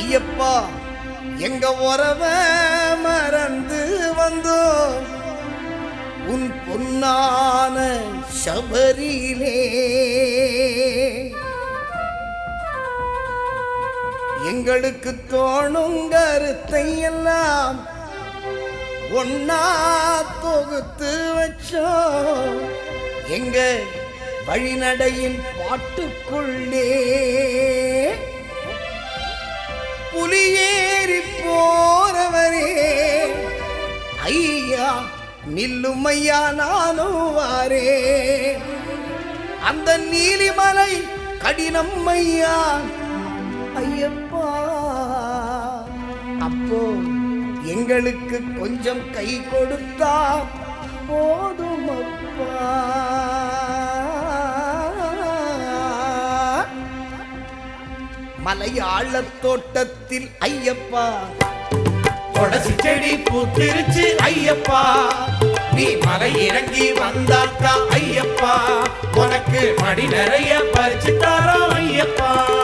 ஐயப்பா எங்க உறவ மறந்து வந்தோ? உன் பொன்னான சபரியிலே. எங்களுக்கு தோணும் கருத்தை எல்லாம் ஒன்னா தொகுத்து வச்சோ? எங்க வழிநடையின் பாட்டுக்குள்ளே. புலியேறி போறவரே. ஐயா நில்லும் ஐயா நானும் வாரே. அந்த நீலிமலை கடினம் ஐயா ஐயப்பா அப்போ எங்களுக்கு கொஞ்சம் கை கொடுத்தா போதும் அப்பா. மலையாள தோட்டத்தில் ஐயப்பா. கொடசி செடி பூத்திருச்சு ஐயப்பா. நீ மலை இறங்கி வந்தாத்தா ஐயப்பா. உனக்கு மடி நிறைய பறிச்சு தாரா ஐயப்பா.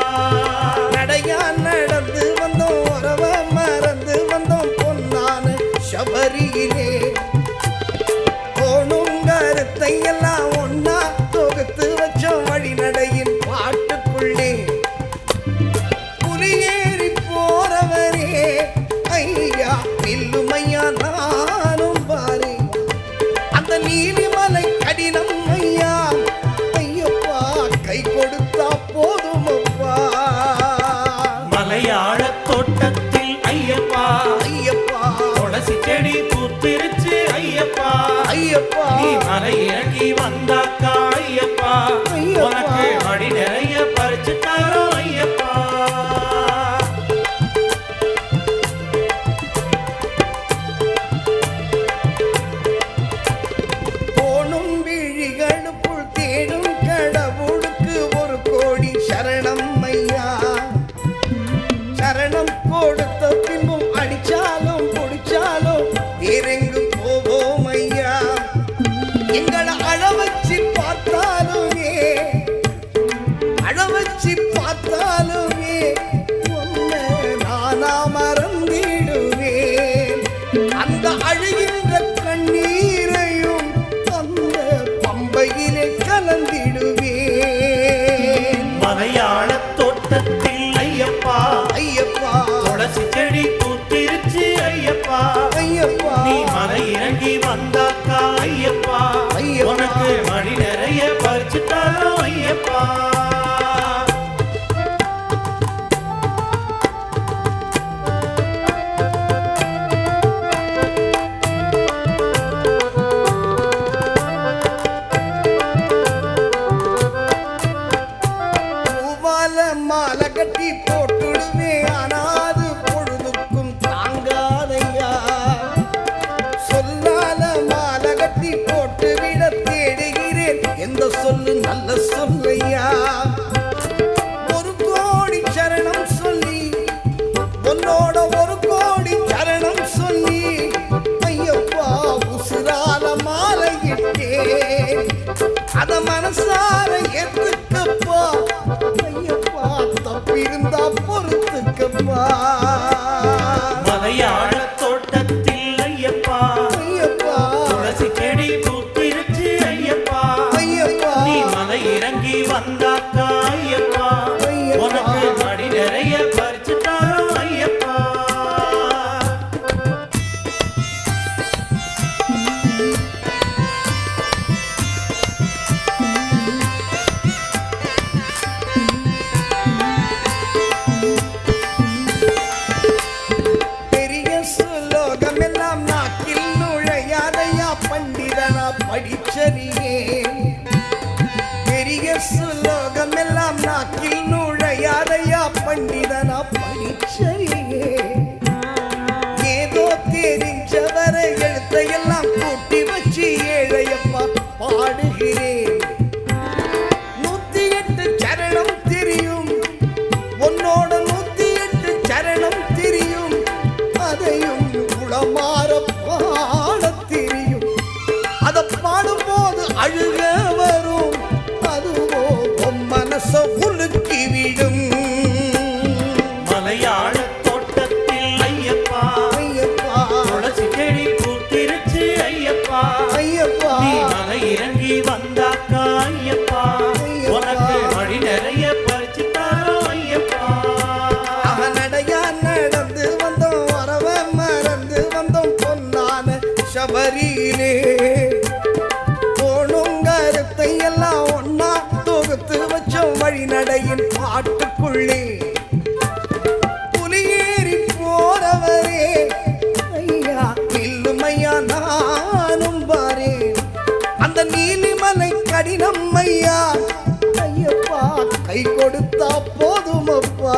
ஐயா நில்லுமையா நானும் பாரு. அந்த நீலிமலை கடினம் ஐயா. ஐயப்பா கை கொடுத்தா போதும் அப்பா. மலையாள தோட்டத்தில் ஐயப்பா. ஐயப்பா. கொடசி செடி பூத்திருச்சு ஐயப்பா. ஐயப்பா. மலை இறங்கி வந்தாக்கா எங்களை அளவச்சு பார்த்தாலுமே அளவச்சு பார்த்தாலுமே உன்னை நானா மறந்திடுவேன். அந்த அழுகின்ற கண்ணீரையும் அந்த பம்பையிலே கலந்திடுவேன். மலையாள தோட்டத்தில் ஐயப்பா ஐயப்பா. துளசி செடி பூத்திருச்சு ஐயப்பா. ஐயப்பா. நீ மலை இறங்கி ஐயப்பா. உனக்கு மணி நிறைய பறிச்சுட்டாலும் ஐயப்பா. மாலை கட்டி போட்டுடுவேன் ஆனால் சொல்லையா ஒரு கோடி சரணம் சொல்லி உன்னோட ஒரு கோடி சரணம் சொல்லி ஐயப்பா உசுரால மாலையிட்டே அத மனசார ஏத்துக்கப்பா. ஐயப்பா தப்பிருந்தா பொறுத்துக்கப்பா. பண்டிதனா படிச்சறியே ஏதோ தெரிஞ்சவரை எழுத்தையெல்லாம் கூட்டி வச்சு ஏழையப்பா பாடுகிறேன். நூத்தி எட்டு சரணம் தெரியும். உன்னோட நூத்தி எட்டு சரணம் தெரியும். அதையும் குளமாற பாட தெரியும். அதை பாடும்போது அழுக ஐயப்பா. நீ மலை இறங்கி வந்தாக்கா போதுமப்பா